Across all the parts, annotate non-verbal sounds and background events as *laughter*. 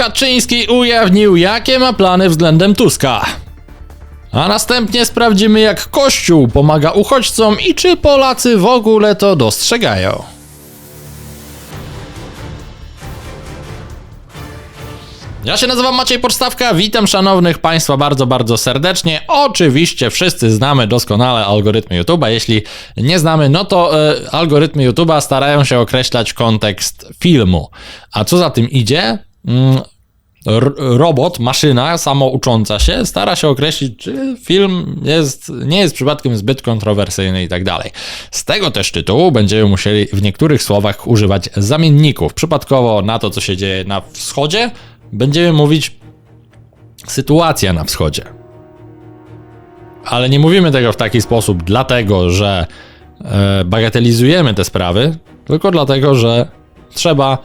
Kaczyński ujawnił, jakie ma plany względem Tuska. A następnie sprawdzimy, jak Kościół pomaga uchodźcom i czy Polacy w ogóle to dostrzegają. Ja się nazywam Maciej Podstawka, witam szanownych Państwa bardzo, bardzo serdecznie. Oczywiście wszyscy znamy doskonale algorytmy YouTube'a. Jeśli nie znamy, no to e, algorytmy YouTube'a starają się określać kontekst filmu. A co za tym idzie? Mm, robot, maszyna samoucząca się stara się określić, czy film jest, nie jest przypadkiem zbyt kontrowersyjny i tak dalej. Z tego też tytułu będziemy musieli w niektórych słowach używać zamienników. Przypadkowo na to, co się dzieje na wschodzie, będziemy mówić sytuacja na wschodzie. Ale nie mówimy tego w taki sposób, dlatego że e, bagatelizujemy te sprawy, tylko dlatego, że trzeba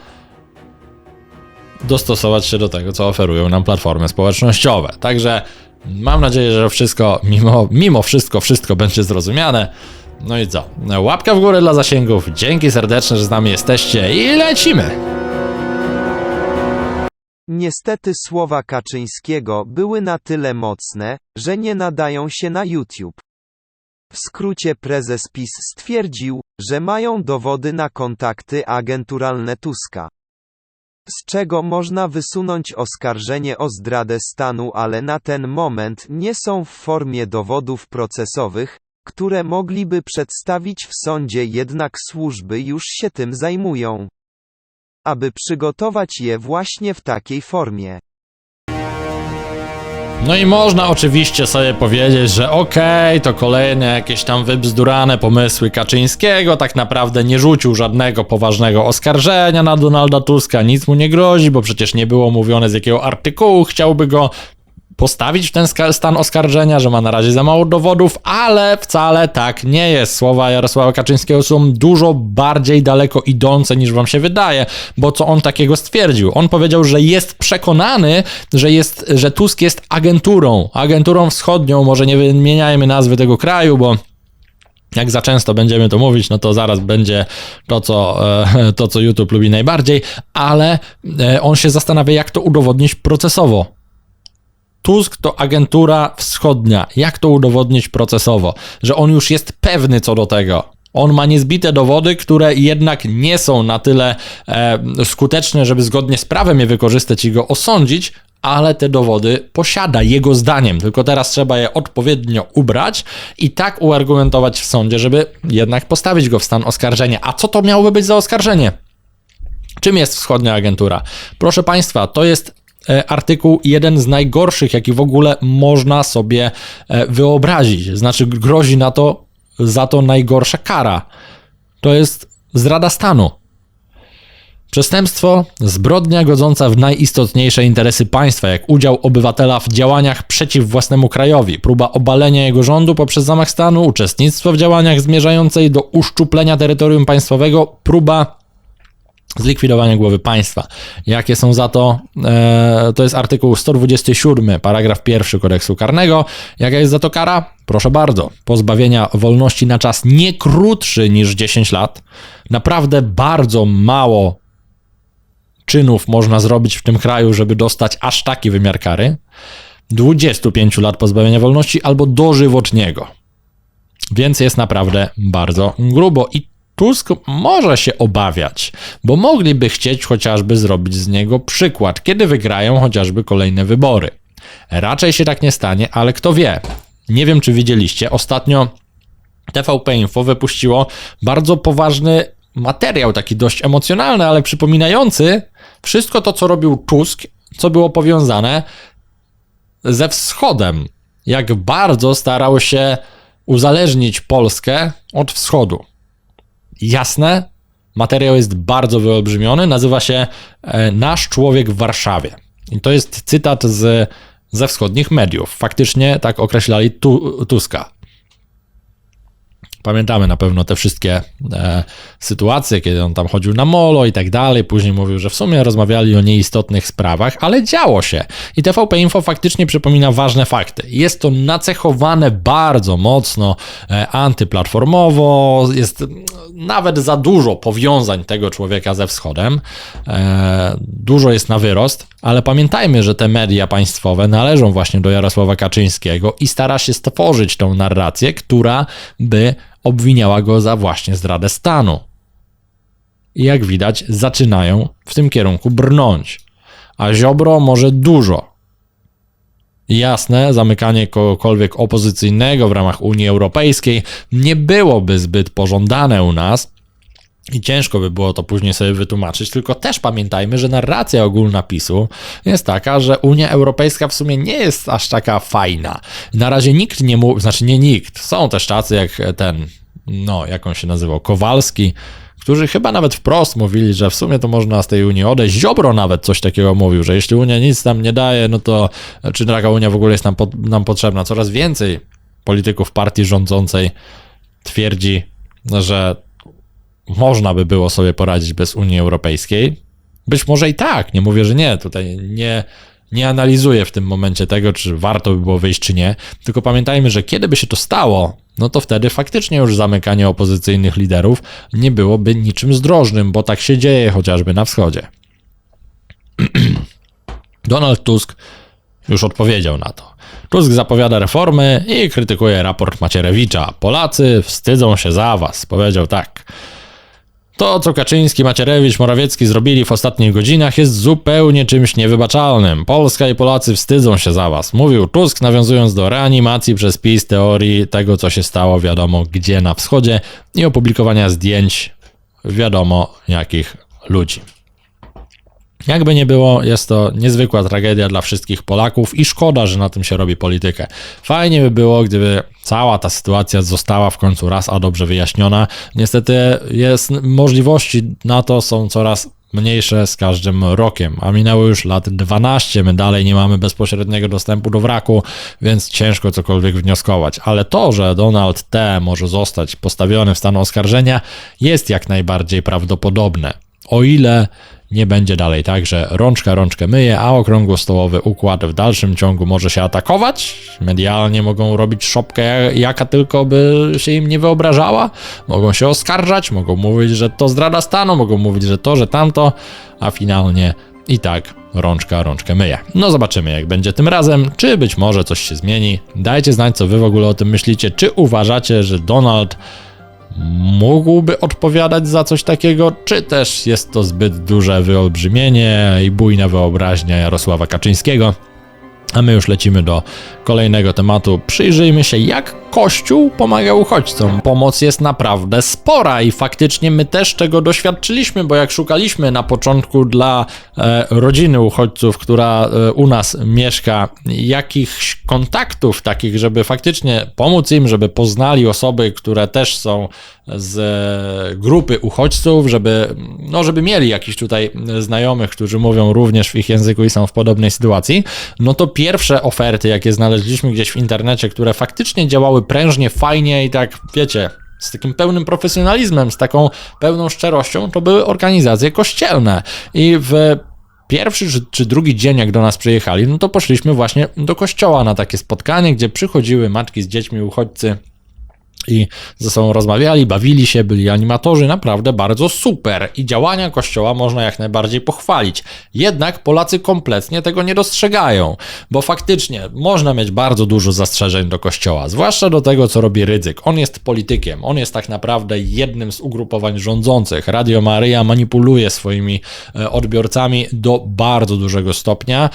dostosować się do tego, co oferują nam platformy społecznościowe. Także mam nadzieję, że wszystko, mimo, mimo wszystko, wszystko będzie zrozumiane. No i co? Łapka w górę dla zasięgów. Dzięki serdeczne, że z nami jesteście i lecimy! Niestety słowa Kaczyńskiego były na tyle mocne, że nie nadają się na YouTube. W skrócie prezes PiS stwierdził, że mają dowody na kontakty agenturalne Tuska. Z czego można wysunąć oskarżenie o zdradę stanu, ale na ten moment nie są w formie dowodów procesowych, które mogliby przedstawić w sądzie, jednak służby już się tym zajmują aby przygotować je właśnie w takiej formie. No i można oczywiście sobie powiedzieć, że okej, to kolejne jakieś tam wybzdurane pomysły Kaczyńskiego, tak naprawdę nie rzucił żadnego poważnego oskarżenia na Donalda Tuska, nic mu nie grozi, bo przecież nie było mówione z jakiego artykułu chciałby go postawić w ten stan oskarżenia, że ma na razie za mało dowodów, ale wcale tak nie jest. Słowa Jarosława Kaczyńskiego są dużo bardziej daleko idące niż wam się wydaje, bo co on takiego stwierdził? On powiedział, że jest przekonany, że, jest, że Tusk jest agenturą, agenturą wschodnią, może nie wymieniajmy nazwy tego kraju, bo jak za często będziemy to mówić, no to zaraz będzie to, co, e, to, co YouTube lubi najbardziej, ale e, on się zastanawia, jak to udowodnić procesowo. Tusk to agentura wschodnia. Jak to udowodnić procesowo? Że on już jest pewny co do tego. On ma niezbite dowody, które jednak nie są na tyle e, skuteczne, żeby zgodnie z prawem je wykorzystać i go osądzić, ale te dowody posiada jego zdaniem. Tylko teraz trzeba je odpowiednio ubrać i tak uargumentować w sądzie, żeby jednak postawić go w stan oskarżenia. A co to miałoby być za oskarżenie? Czym jest wschodnia agentura? Proszę Państwa, to jest artykuł jeden z najgorszych, jaki w ogóle można sobie e, wyobrazić. Znaczy, grozi na to za to najgorsza kara. To jest zdrada stanu. Przestępstwo, zbrodnia godząca w najistotniejsze interesy państwa, jak udział obywatela w działaniach przeciw własnemu krajowi, próba obalenia jego rządu poprzez zamach stanu, uczestnictwo w działaniach zmierzającej do uszczuplenia terytorium państwowego, próba zlikwidowania głowy państwa. Jakie są za to? E, to jest artykuł 127, paragraf pierwszy kodeksu karnego. Jaka jest za to kara? Proszę bardzo. Pozbawienia wolności na czas nie krótszy niż 10 lat. Naprawdę bardzo mało czynów można zrobić w tym kraju, żeby dostać aż taki wymiar kary. 25 lat pozbawienia wolności albo dożywotniego. Więc jest naprawdę bardzo grubo i Tusk może się obawiać, bo mogliby chcieć chociażby zrobić z niego przykład, kiedy wygrają chociażby kolejne wybory. Raczej się tak nie stanie, ale kto wie. Nie wiem, czy widzieliście, ostatnio TVP Info wypuściło bardzo poważny materiał, taki dość emocjonalny, ale przypominający wszystko to, co robił Tusk, co było powiązane ze wschodem. Jak bardzo starał się uzależnić Polskę od wschodu. Jasne, materiał jest bardzo wyolbrzymiony, nazywa się e, Nasz człowiek w Warszawie. I to jest cytat z, ze wschodnich mediów. Faktycznie tak określali tu, Tuska. Pamiętamy na pewno te wszystkie e, sytuacje, kiedy on tam chodził na molo i tak dalej. Później mówił, że w sumie rozmawiali o nieistotnych sprawach, ale działo się. I TVP Info faktycznie przypomina ważne fakty. Jest to nacechowane bardzo mocno e, antyplatformowo, jest nawet za dużo powiązań tego człowieka ze wschodem. E, dużo jest na wyrost, ale pamiętajmy, że te media państwowe należą właśnie do Jarosława Kaczyńskiego i stara się stworzyć tą narrację, która by obwiniała go za właśnie zdradę stanu. Jak widać, zaczynają w tym kierunku brnąć. A Ziobro może dużo. Jasne, zamykanie kogokolwiek opozycyjnego w ramach Unii Europejskiej nie byłoby zbyt pożądane u nas, i ciężko by było to później sobie wytłumaczyć, tylko też pamiętajmy, że narracja ogólna PiSu jest taka, że Unia Europejska w sumie nie jest aż taka fajna. Na razie nikt nie mówi, znaczy nie nikt, są też tacy jak ten, no jak on się nazywał, Kowalski, którzy chyba nawet wprost mówili, że w sumie to można z tej Unii odejść. Ziobro nawet coś takiego mówił, że jeśli Unia nic nam nie daje, no to czy taka Unia w ogóle jest nam, nam potrzebna? Coraz więcej polityków partii rządzącej twierdzi, że można by było sobie poradzić bez Unii Europejskiej. Być może i tak, nie mówię, że nie, tutaj nie, nie analizuję w tym momencie tego, czy warto by było wyjść, czy nie, tylko pamiętajmy, że kiedy by się to stało, no to wtedy faktycznie już zamykanie opozycyjnych liderów nie byłoby niczym zdrożnym, bo tak się dzieje chociażby na wschodzie. *clears throat* Donald Tusk już odpowiedział na to. Tusk zapowiada reformy i krytykuje raport Macierewicza. Polacy wstydzą się za was, powiedział tak. To, co Kaczyński, Macierewicz, Morawiecki zrobili w ostatnich godzinach jest zupełnie czymś niewybaczalnym. Polska i Polacy wstydzą się za was, mówił Tusk, nawiązując do reanimacji przez PiS teorii tego, co się stało wiadomo gdzie na wschodzie i opublikowania zdjęć wiadomo jakich ludzi. Jakby nie było, jest to niezwykła tragedia dla wszystkich Polaków i szkoda, że na tym się robi politykę. Fajnie by było, gdyby cała ta sytuacja została w końcu raz a dobrze wyjaśniona. Niestety jest możliwości na to są coraz mniejsze z każdym rokiem, a minęło już lat 12, my dalej nie mamy bezpośredniego dostępu do wraku, więc ciężko cokolwiek wnioskować. Ale to, że Donald T. może zostać postawiony w stan oskarżenia, jest jak najbardziej prawdopodobne. O ile nie będzie dalej tak, że rączka rączkę myje, a okrągłostołowy układ w dalszym ciągu może się atakować. Medialnie mogą robić szopkę, jaka tylko by się im nie wyobrażała. Mogą się oskarżać, mogą mówić, że to zdrada stanu, mogą mówić, że to, że tamto, a finalnie i tak rączka rączkę myje. No zobaczymy, jak będzie tym razem, czy być może coś się zmieni. Dajcie znać, co wy w ogóle o tym myślicie. Czy uważacie, że Donald mógłby odpowiadać za coś takiego, czy też jest to zbyt duże wyolbrzymienie i bujna wyobraźnia Jarosława Kaczyńskiego. A my już lecimy do kolejnego tematu. Przyjrzyjmy się, jak Kościół pomaga uchodźcom. Pomoc jest naprawdę spora i faktycznie my też tego doświadczyliśmy, bo jak szukaliśmy na początku dla e, rodziny uchodźców, która e, u nas mieszka, jakichś kontaktów takich, żeby faktycznie pomóc im, żeby poznali osoby, które też są z e, grupy uchodźców, żeby, no, żeby mieli jakiś tutaj znajomych, którzy mówią również w ich języku i są w podobnej sytuacji, no to pierwsze oferty, jakie znaleźliśmy gdzieś w internecie, które faktycznie działały prężnie, fajnie i tak, wiecie, z takim pełnym profesjonalizmem, z taką pełną szczerością, to były organizacje kościelne. I w pierwszy czy, czy, drugi dzień, jak do nas przyjechali, no to poszliśmy właśnie do kościoła na takie spotkanie, gdzie przychodziły matki z dziećmi, uchodźcy i ze sobą rozmawiali, bawili się, byli animatorzy, naprawdę bardzo super i działania kościoła można jak najbardziej pochwalić. Jednak Polacy kompletnie tego nie dostrzegają, bo faktycznie można mieć bardzo dużo zastrzeżeń do kościoła, zwłaszcza do tego, co robi Rydzyk. On jest politykiem, on jest tak naprawdę jednym z ugrupowań rządzących. Radio Maryja manipuluje swoimi e, odbiorcami do bardzo dużego stopnia.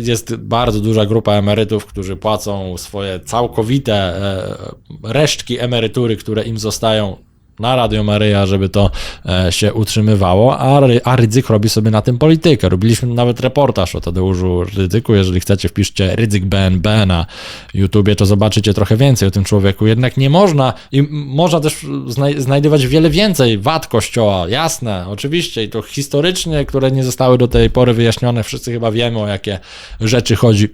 Jest bardzo duża grupa emerytów, którzy płacą swoje całkowite e, resztki emerytury emerytury, które im zostają na Radio Maryja, żeby to e, się utrzymywało, a, a Rydzyk robi sobie na tym politykę. Robiliśmy nawet reportaż o Tadeuszu Rydzyku. Jeżeli chcecie, wpiszcie Rydzyk BNB na YouTubie, to zobaczycie trochę więcej o tym człowieku. Jednak nie można i można też znaj znajdywać wiele więcej wad kościoła, jasne, oczywiście, i to historycznie, które nie zostały do tej pory wyjaśnione. Wszyscy chyba wiemy, o jakie rzeczy chodzi.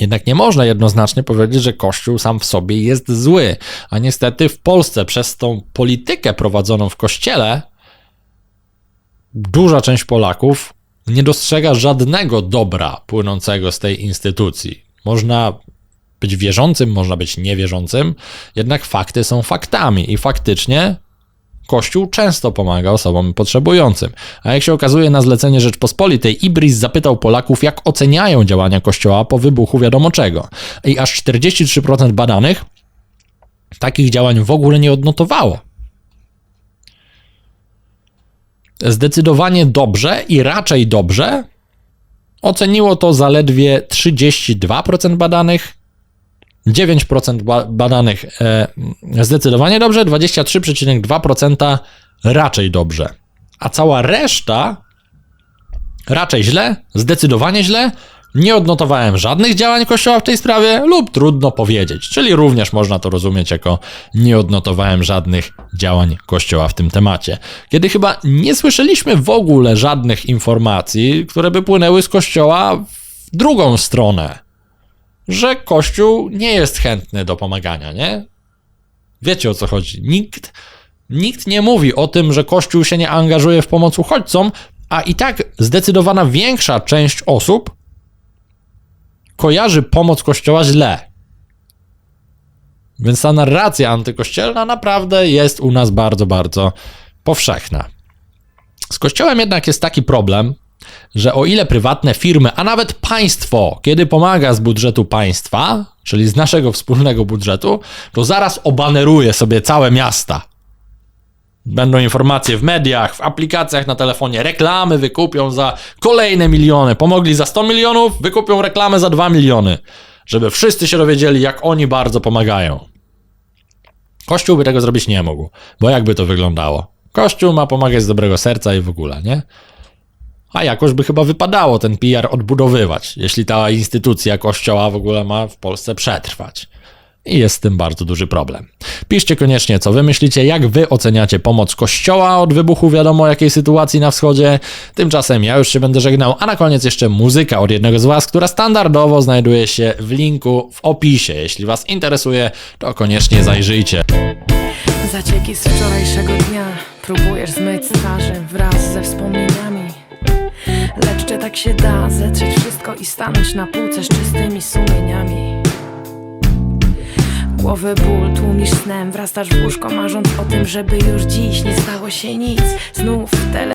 Jednak nie można jednoznacznie powiedzieć, że Kościół sam w sobie jest zły. A niestety w Polsce przez tą politykę prowadzoną w Kościele duża część Polaków nie dostrzega żadnego dobra płynącego z tej instytucji. Można być wierzącym, można być niewierzącym, jednak fakty są faktami i faktycznie Kościół często pomaga osobom potrzebującym. A jak się okazuje, na zlecenie Rzeczpospolitej Ibris zapytał Polaków, jak oceniają działania Kościoła po wybuchu wiadomo czego. I aż 43% badanych takich działań w ogóle nie odnotowało. Zdecydowanie dobrze i raczej dobrze oceniło to zaledwie 32% badanych, 9% ba- badanych e, zdecydowanie dobrze, 23,2% raczej dobrze. A cała reszta raczej źle, zdecydowanie źle. Nie odnotowałem żadnych działań Kościoła w tej sprawie, lub trudno powiedzieć, czyli również można to rozumieć jako nie odnotowałem żadnych działań Kościoła w tym temacie. Kiedy chyba nie słyszeliśmy w ogóle żadnych informacji, które by płynęły z Kościoła w drugą stronę że Kościół nie jest chętny do pomagania, nie? Wiecie o co chodzi. Nikt, nikt nie mówi o tym, że Kościół się nie angażuje w pomoc uchodźcom, a i tak zdecydowana większa część osób kojarzy pomoc Kościoła źle. Więc ta narracja antykościelna naprawdę jest u nas bardzo, bardzo powszechna. Z Kościołem jednak jest taki problem, że o ile prywatne firmy, a nawet państwo, kiedy pomaga z budżetu państwa, czyli z naszego wspólnego budżetu, to zaraz obaneruje sobie całe miasta. Będą informacje w mediach, w aplikacjach na telefonie, reklamy wykupią za kolejne miliony. Pomogli za 100 milionów, wykupią reklamę za 2 miliony, żeby wszyscy się dowiedzieli, jak oni bardzo pomagają. Kościół by tego zrobić nie mógł, bo jakby to wyglądało? Kościół ma pomagać z dobrego serca i w ogóle, nie? A jakoś by chyba wypadało ten PR odbudowywać, jeśli ta instytucja kościoła w ogóle ma w Polsce przetrwać. I jest z tym bardzo duży problem. Piszcie koniecznie, co wy myślicie, jak wy oceniacie pomoc kościoła od wybuchu wiadomo jakiej sytuacji na wschodzie. Tymczasem ja już się będę żegnał, a na koniec jeszcze muzyka od jednego z was, która standardowo znajduje się w linku w opisie. Jeśli was interesuje, to koniecznie zajrzyjcie. Zacieki z wczorajszego dnia Próbujesz zmyć twarzy wraz ze wspomnieniami Lecz czy tak się da zetrzeć wszystko i stanąć na półce z czystymi sumieniami? Głowy ból tłumisz snem, wrastasz w łóżko marząc o tym, żeby już dziś nie stało się nic. Znów tele